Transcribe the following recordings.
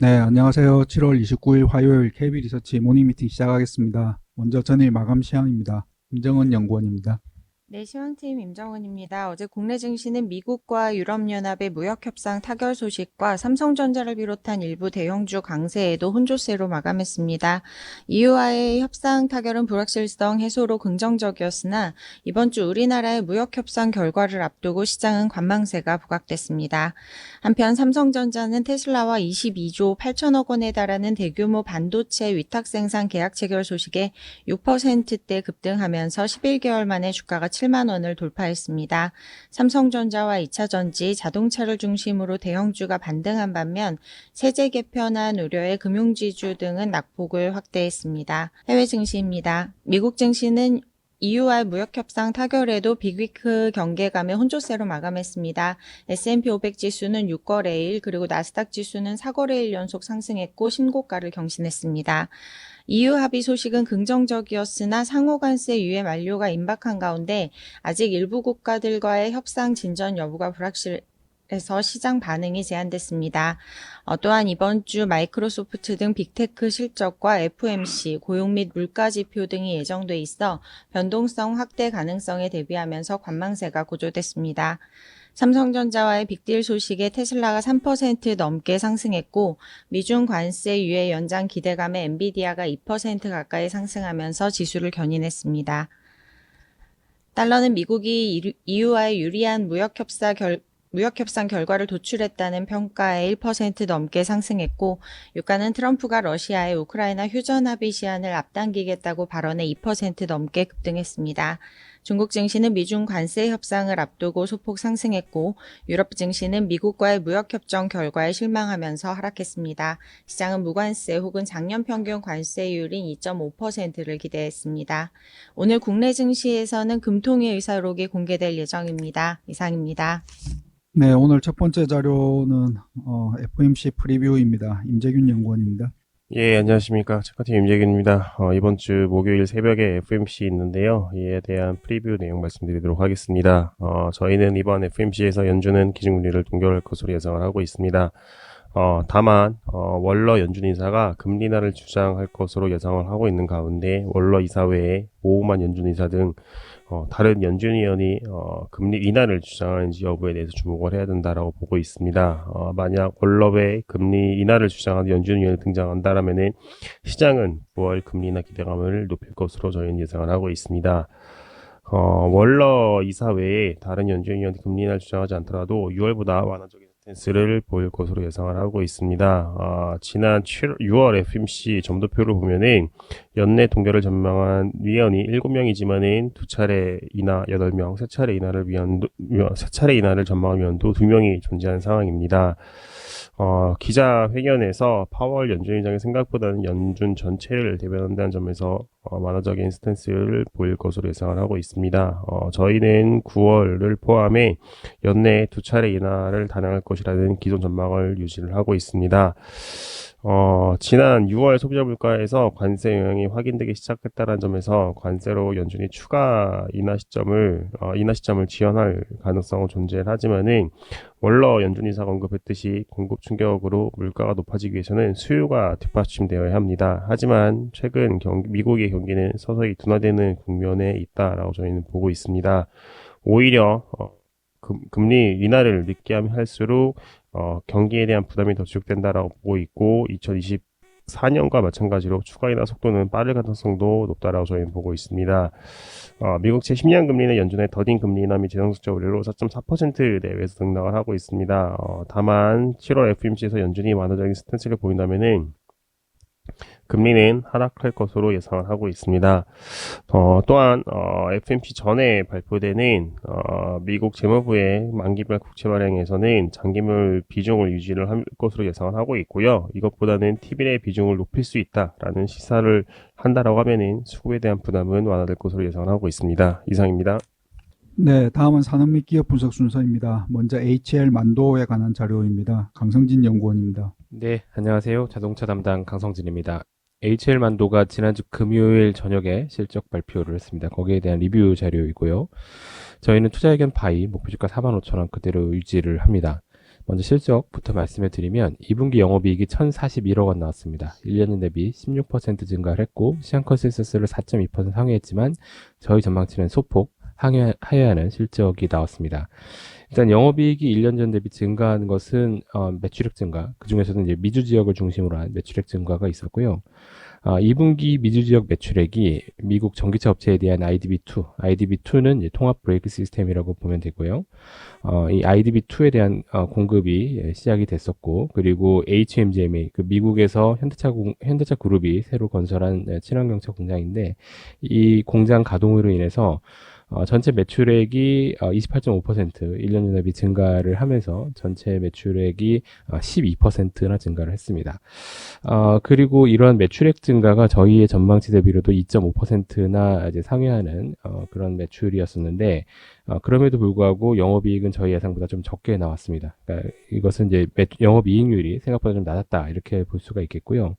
네, 안녕하세요. 7월 29일 화요일 KB 리서치 모닝 미팅 시작하겠습니다. 먼저 전일 마감 시황입니다. 김정은 연구원입니다. 네, 시황팀 임정은입니다. 어제 국내 증시는 미국과 유럽연합의 무역협상 타결 소식과 삼성전자를 비롯한 일부 대형주 강세에도 혼조세로 마감했습니다. EU와의 협상 타결은 불확실성 해소로 긍정적이었으나 이번 주 우리나라의 무역협상 결과를 앞두고 시장은 관망세가 부각됐습니다. 한편 삼성전자는 테슬라와 22조 8천억 원에 달하는 대규모 반도체 위탁 생산 계약 체결 소식에 6%대 급등하면서 11개월 만에 주가가 7만 원을 돌파했습니다. 삼성전자와 2차전지, 자동차를 중심으로 대형주가 반등한 반면 세제 개편안 우려의 금융지주 등은 낙폭을 확대했습니다. 해외 증시입니다. 미국 증시는 EU와 무역 협상 타결에도 빅위크 경계감의 혼조세로 마감했습니다. S&P 500 지수는 6거래일 그리고 나스닥 지수는 4거래일 연속 상승했고 신고가를 경신했습니다. EU 합의 소식은 긍정적이었으나 상호 관세 유예 만료가 임박한 가운데 아직 일부 국가들과의 협상 진전 여부가 불확실 해서 시장 반응이 제한됐습니다. 어, 또한 이번 주 마이크로소프트 등 빅테크 실적과 FMC, 고용 및 물가 지표 등이 예정돼 있어 변동성 확대 가능성에 대비하면서 관망세가 고조됐습니다. 삼성전자와의 빅딜 소식에 테슬라가 3% 넘게 상승했고 미중 관세 유예 연장 기대감에 엔비디아가 2% 가까이 상승하면서 지수를 견인했습니다. 달러는 미국이 EU와의 유리한 무역 협사 결, 무역 협상 결과를 도출했다는 평가에 1% 넘게 상승했고 유가는 트럼프가 러시아의 우크라이나 휴전 합의 시한을 앞당기겠다고 발언해 2% 넘게 급등했습니다. 중국 증시는 미중 관세 협상을 앞두고 소폭 상승했고 유럽 증시는 미국과의 무역 협정 결과에 실망하면서 하락했습니다. 시장은 무관세 혹은 작년 평균 관세율인 2.5%를 기대했습니다. 오늘 국내 증시에서는 금통위 의사록이 공개될 예정입니다. 이상입니다. 네, 오늘 첫 번째 자료는 어, FMC 프리뷰입니다. 임재균 연구원입니다. 예, 안녕하십니까. 체크팀 임재균입니다. 어, 이번 주 목요일 새벽에 FMC 있는데요. 이에 대한 프리뷰 내용 말씀드리도록 하겠습니다. 어, 저희는 이번 FMC에서 연준은 기준금리를 동결할 것으로 예상을 하고 있습니다. 어, 다만 어, 월러 연준 이사가 금리 인하를 주장할 것으로 예상을 하고 있는 가운데 월러 이사 외에 오우만 연준 이사 등 어, 다른 연준 위원이 어, 금리 인하를 주장하는지 여부에 대해서 주목을 해야 된다라고 보고 있습니다. 어, 만약 월러 외에 금리 인하를 주장하는 연준 위원이 등장한다라면은 시장은 9월 금리 인하 기대감을 높일 것으로 저희는 예상을 하고 있습니다. 어, 월러 이사 외에 다른 연준 위원이 금리 인하를 주장하지 않더라도 6월보다 완화적 인 스탠스를 보일 것으로 예상을 하고 있습니다. 어, 지난 7, 6월 FMC 점도표를 보면은 연내 동결을 전망한 위원이 7명이지만은 두 차례 인하 8명, 세 차례 인하를 위한 세 차례 인하를 전망한 위원도 2명이 존재하는 상황입니다. 어, 기자회견에서 파월 연준의장이 생각보다는 연준 전체를 대변한다는 점에서 어, 완화적인 스탠스를 보일 것으로 예상을 하고 있습니다. 어, 저희는 9월을 포함해 연내 두 차례 인하를 단행할 것이라는 기존 전망을 유지를 하고 있습니다. 어, 지난 6월 소비자 물가에서 관세 영향이 확인되기 시작했다는 점에서 관세로 연준이 추가 인하 시점을 어, 인하 시점을 지연할 가능성은 존재하지만은 원러 연준 이사가 언급했듯이 공급 충격으로 물가가 높아지기 위해서는 수요가 뒷받침되어야 합니다. 하지만 최근 경기, 미국의 경기는 서서히 둔화되는 국면에 있다라고 저희는 보고 있습니다. 오히려 어, 금, 금리 인하를 늦게 하면 할수록 어, 경기에 대한 부담이 더 지속된다라고 보고 있고 2024년과 마찬가지로 추가 인하 속도는 빠를 가능성도 높다라고 저희는 보고 있습니다. 어, 미국 제 10년 금리는 연준의 더딘 금리 인하 및 재정수적 우려로 4.4% 내외에서 등락을 하고 있습니다. 어, 다만 7월 FMC에서 연준이 완화적인 스탠스를 보인다면은 금리는 하락할 것으로 예상을 하고 있습니다. 어, 또한 어, FMC 전에 발표되는 어, 미국 재무부의 만기별 국채 발행에서는 장기물 비중을 유지를 할 것으로 예상을 하고 있고요. 이것보다는 T빌의 비중을 높일 수 있다라는 시사를 한다라고 하면은 수급에 대한 부담은 완화될 것으로 예상을 하고 있습니다. 이상입니다. 네, 다음은 산업 및 기업 분석 순서입니다. 먼저 HL 만도에 관한 자료입니다. 강성진 연구원입니다. 네, 안녕하세요. 자동차 담당 강성진입니다. HL 만도가 지난주 금요일 저녁에 실적 발표를 했습니다. 거기에 대한 리뷰 자료이고요. 저희는 투자의견 바이 목표 주가 45,000원 그대로 유지를 합니다. 먼저 실적부터 말씀을 드리면 2분기 영업이익이 1,041억 원 나왔습니다. 1년 대비 16% 증가를 했고 시장 컨센서스를 4.2% 상회했지만 저희 전망치는 소폭 하회- 하회하는 실적이 나왔습니다. 일단 영업이익이 1년 전 대비 증가한 것은 어, 매출액 증가, 그 중에서는 이제 미주 지역을 중심으로 한 매출액 증가가 있었고요. 아, 2분기 미주 지역 매출액이 미국 전기차 업체에 대한 IDB2, IDB2는 통합 브레이크 시스템이라고 보면 되고요. 어, 이 IDB2에 대한 어, 공급이 예, 시작이 됐었고, 그리고 HMGMA, 그 미국에서 현대차, 공- 현대차 그룹이 새로 건설한 예, 친환경차 공장인데, 이 공장 가동으로 인해서 어, 전체 매출액이 어, 28.5% 1년 대비 증가를 하면서 전체 매출액이 어, 12%나 증가를 했습니다. 어, 그리고 이러한 매출액 증가가 저희의 전망치 대비로도 2.5%나 이제 상회하는 어, 그런 매출이었었는데 어, 그럼에도 불구하고 영업이익은 저희 예상보다 좀 적게 나왔습니다. 그러니까 이것은 이제 매- 영업이익률이 생각보다 좀 낮았다 이렇게 볼 수가 있겠고요.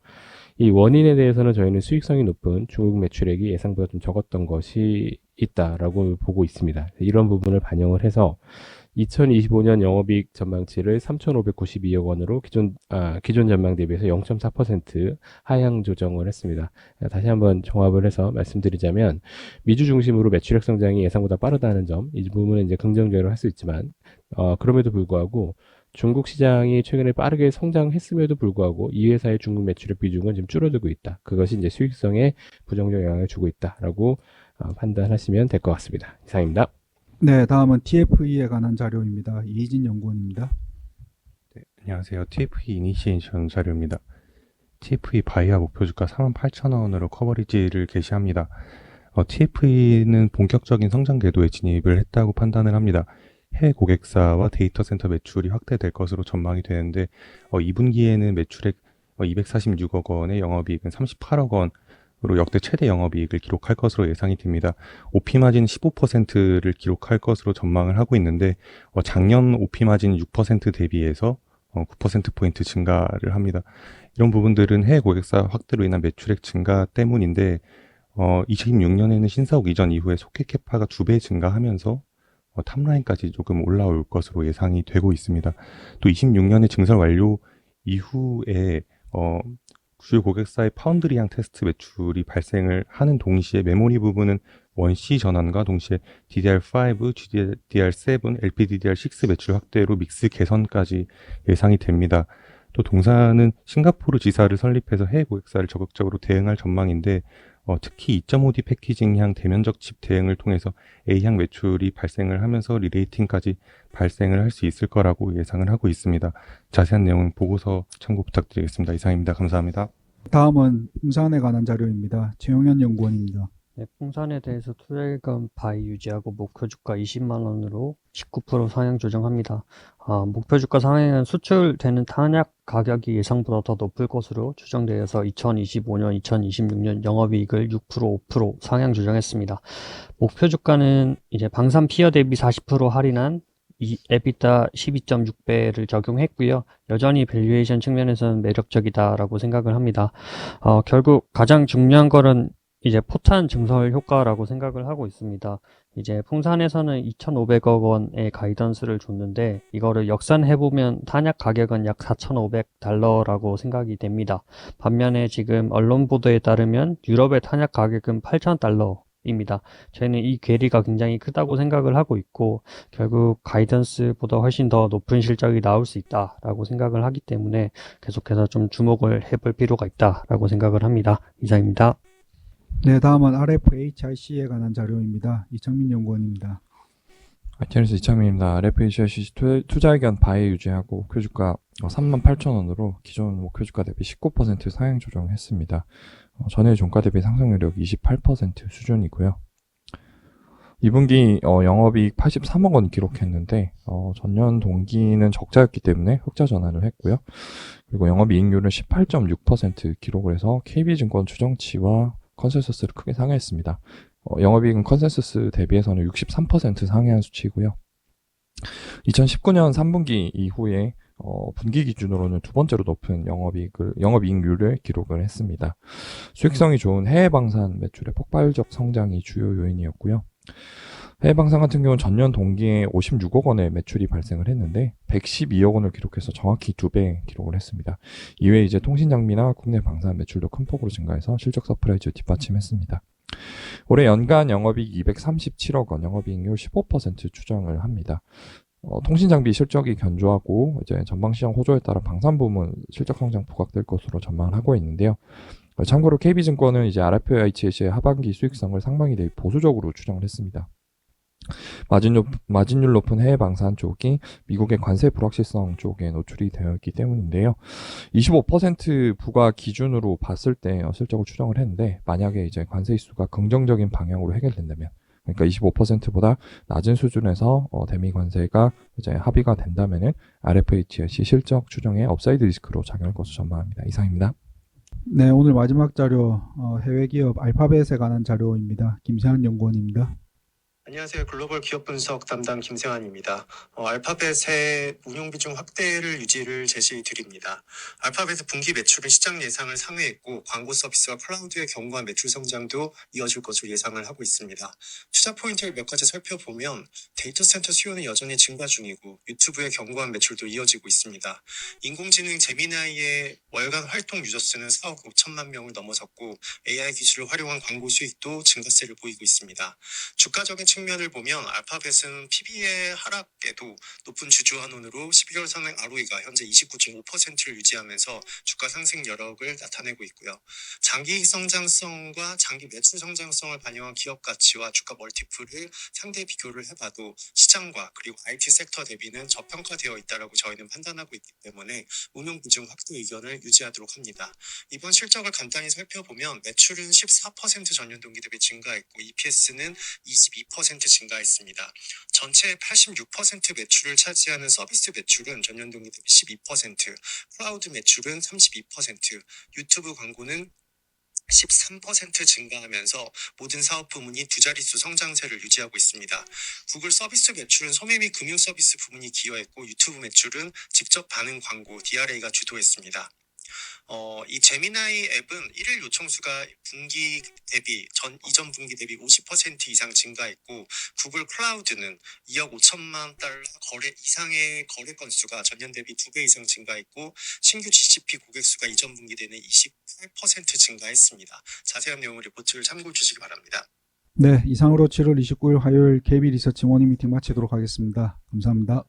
이 원인에 대해서는 저희는 수익성이 높은 중국 매출액이 예상보다 좀 적었던 것이 있다라고 보고 있습니다. 이런 부분을 반영을 해서 2025년 영업이익 전망치를 3,592억 원으로 기존 아, 기존 전망 대비해서 0.4% 하향 조정을 했습니다. 다시 한번 종합을 해서 말씀드리자면 미주 중심으로 매출액 성장이 예상보다 빠르다는 점, 이 부분은 이제 긍정적으로 할 수 있지만 어, 그럼에도 불구하고 중국 시장이 최근에 빠르게 성장했음에도 불구하고 이 회사의 중국 매출액 비중은 지금 줄어들고 있다. 그것이 이제 수익성에 부정적 영향을 주고 있다라고 어, 판단하시면 될 것 같습니다. 이상입니다. 네, 다음은 TFE에 관한 자료입니다. 이희진 연구원입니다. 안녕하세요. TFE 이니시에이션 자료입니다. TFE 바이아 목표 주가 48,000원으로 커버리지를 게시합니다. 어, TFE는 본격적인 성장 궤도에 진입을 했다고 판단을 합니다. 해외 고객사와 데이터 센터 매출이 확대될 것으로 전망이 되는데 어, 2분기에는 매출액 246억 원의 영업이익은 38억 원으로 역대 최대 영업이익을 기록할 것으로 예상이 됩니다. OP 마진 15%를 기록할 것으로 전망을 하고 있는데 어, 작년 OP 마진 6% 대비해서 어, 9%포인트 증가를 합니다. 이런 부분들은 해외 고객사 확대로 인한 매출액 증가 때문인데, 어, 2026년에는 신사옥 이전 이후에 소켓 캐파가 두 배 증가하면서 어, 탑라인까지 조금 올라올 것으로 예상이 되고 있습니다. 또 26년에 증설 완료 이후에 어, 주요 고객사의 파운드리향 테스트 매출이 발생을 하는 동시에 메모리 부분은 원C 전환과 동시에 DDR5, GDDR7, LPDDR6 매출 확대로 믹스 개선까지 예상이 됩니다. 또 동사는 싱가포르 지사를 설립해서 해외 고객사를 적극적으로 대응할 전망인데 어, 특히 2.5D 패키징향 대면적 칩 대응을 통해서 A향 매출이 발생을 하면서 리레이팅까지 발생을 할 수 있을 거라고 예상을 하고 있습니다. 자세한 내용은 보고서 참고 부탁드리겠습니다. 이상입니다. 감사합니다. 다음은 풍산에 관한 자료입니다. 최용현 연구원입니다. 네, 풍산에 대해서 투자일감 바이 유지하고 목표 주가 20만 원으로 19% 상향 조정합니다. 아, 목표 주가 상향은 수출되는 탄약 가격이 예상보다 더 높을 것으로 추정되어서 2025년, 2026년 영업이익을 6%, 5% 상향 조정했습니다. 목표 주가는 이제 방산 피어 대비 40% 할인한 이 에비타 12.6배를 적용했고요. 여전히 밸류에이션 측면에서는 매력적이다라고 생각을 합니다. 어, 결국 가장 중요한 거는 이제 포탄 증설 효과라고 생각을 하고 있습니다. 이제 풍산에서는 2,500억 원의 가이던스를 줬는데 이거를 역산해보면 탄약 가격은 약 4,500달러라고 생각이 됩니다. 반면에 지금 언론 보도에 따르면 유럽의 탄약 가격은 8,000달러 입니다. 저희는 이 괴리가 굉장히 크다고 생각을 하고 있고 결국 가이던스보다 훨씬 더 높은 실적이 나올 수 있다라고 생각을 하기 때문에 계속해서 좀 주목을 해볼 필요가 있다라고 생각을 합니다. 이상입니다. 네, 다음은 RFHIC에 관한 자료입니다. 이창민 연구원입니다. 아이티에스 이창민입니다. RFHIC 투자 의견 바이 유지하고 목표 주가 38,000원으로 기존 목표 주가 대비 19% 상향 조정했습니다. 어, 전일 종가 대비 상승률이 28% 수준이고요. 2분기 어, 영업이익 83억 원 기록했는데 어, 전년 동기는 적자였기 때문에 흑자 전환을 했고요. 그리고 영업이익률은 18.6% 기록을 해서 KB증권 추정치와 컨센서스를 크게 상회했습니다. 어, 영업이익은 컨센서스 대비해서는 63% 상회한 수치이고요. 2019년 3분기 이후에 어, 분기 기준으로는 두 번째로 높은 영업이익을, 영업이익률을 기록을 했습니다. 수익성이 좋은 해외 방산 매출의 폭발적 성장이 주요 요인이었고요. 해외 방산 같은 경우는 전년 동기에 56억 원의 매출이 발생을 했는데 112억 원을 기록해서 정확히 두 배 기록을 했습니다. 이외에 이제 통신 장비나 국내 방산 매출도 큰 폭으로 증가해서 실적 서프라이즈 뒷받침했습니다. 올해 연간 영업이익 237억 원, 영업이익률 15% 추정을 합니다. 어, 통신 장비 실적이 견조하고 이제 전방 시장 호조에 따라 방산 부문 실적 성장 부각될 것으로 전망을 하고 있는데요. 어, 참고로 KB증권은 이제 RFIH의 하반기 수익성을 상반기 대비 보수적으로 추정을 했습니다. 마진, 높- 마진율 높은 해외 방산 쪽이 미국의 관세 불확실성 쪽에 노출이 되어 있기 때문인데요. 25% 부과 기준으로 봤을 때 어, 실적을 추정을 했는데 만약에 이제 관세 이슈가 긍정적인 방향으로 해결된다면 그러니까 25%보다 낮은 수준에서 어, 대미 관세가 이제 합의가 된다면은 RFHC 실적 추정에 업사이드 리스크로 작용할 것으로 전망합니다. 이상입니다. 네, 오늘 마지막 자료 어, 해외 기업 알파벳에 관한 자료입니다. 김세한 연구원입니다. 안녕하세요. 글로벌 기업 분석 담당 김세환입니다. 어, 알파벳의 운용 비중 확대를 유지를 제시 드립니다. 알파벳의 분기 매출은 시장 예상을 상회했고 광고 서비스와 클라우드의 견고한 매출 성장도 이어질 것으로 예상을 하고 있습니다. 투자 포인트를 몇 가지 살펴보면 데이터 센터 수요는 여전히 증가 중이고 유튜브의 견고한 매출도 이어지고 있습니다. 인공지능 제미나이의 월간 활동 유저 수는 4억 5천만 명을 넘어섰고 AI 기술을 활용한 광고 수익도 증가세를 보이고 있습니다. 주가적인 측면 을 보면 알파벳은 PB의 하락에도 높은 주주 환원으로 12개월 상행 ROE가 현재 29.5%를 유지하면서 주가 상승 여력을 나타내고 있고요. 장기 성장성과 장기 매출 성장성을 반영한 기업 가치와 주가 멀티플을 상대 비교를 해봐도 시장과 그리고 IT 섹터 대비는 저평가되어 있다라고 저희는 판단하고 있기 때문에 운용 비중 확대 의견을 유지하도록 합니다. 이번 실적을 간단히 살펴보면 매출은 14% 전년 동기 대비 증가했고 EPS는 22% 증가했습니다. 전체의 86% 매출을 차지하는 서비스 매출은 전년 동기 대비 12%, 클라우드 매출은 32%, 유튜브 광고는 13% 증가하면서 모든 사업 부문이 두 자릿수 성장세를 유지하고 있습니다. 구글 서비스 매출은 소매 및 금융 서비스 부문이 기여했고 유튜브 매출은 직접 반응 광고 DRA가 주도했습니다. 어, 이 제미나이 앱은 일일 요청 수가 분기 대비 전 이전 분기 대비 50% 이상 증가했고 구글 클라우드는 2억 5천만 달러 거래 이상의 거래 건수가 전년 대비 2배 이상 증가했고 신규 GCP 고객 수가 이전 분기 대는 28% 증가했습니다. 자세한 내용은 리포트를 참고해 주시기 바랍니다. 네, 이상으로 7월 29일 화요일 KB 리서치 모닝 미팅 마치도록 하겠습니다. 감사합니다.